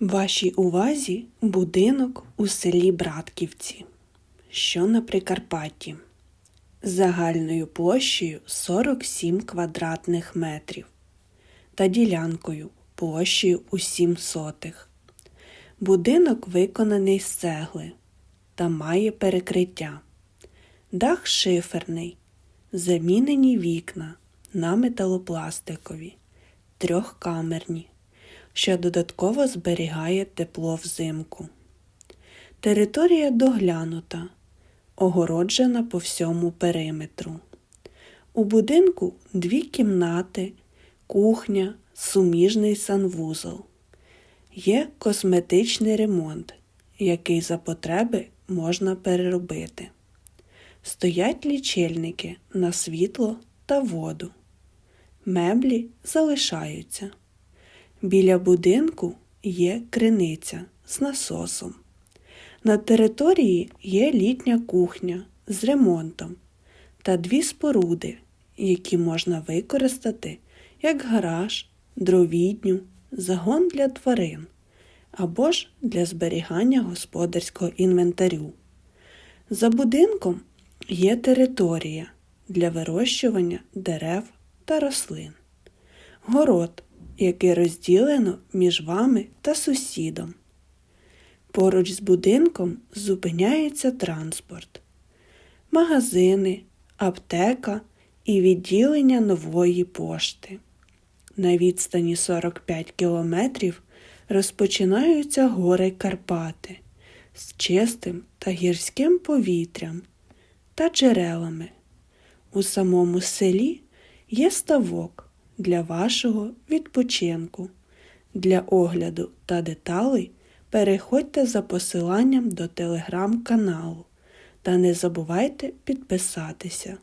Вашій увазі будинок у селі Братківці, що на Прикарпатті, загальною площею 47 квадратних метрів та ділянкою площею у 7 сотих. Будинок виконаний з цегли та має перекриття. Дах шиферний, замінені вікна на металопластикові, трьохкамерні, що додатково зберігає тепло взимку. Територія доглянута, огороджена по всьому периметру. У будинку дві кімнати, кухня, суміжний санвузол. Є косметичний ремонт, який за потреби можна переробити. Стоять лічильники на світло та воду. Меблі залишаються. Біля будинку є криниця з насосом. На території є літня кухня з ремонтом та дві споруди, які можна використати як гараж, дровідню, загон для тварин або ж для зберігання господарського інвентарю. За будинком є територія для вирощування дерев та рослин, город, який розділено між вами та сусідом. Поруч з будинком зупиняється транспорт, магазини, аптека і відділення нової пошти. На відстані 45 кілометрів розпочинаються гори Карпати з чистим та гірським повітрям та джерелами. У самому селі є ставок для вашого відпочинку. Для огляду та деталей переходьте за посиланням до телеграм-каналу та не забувайте підписатися.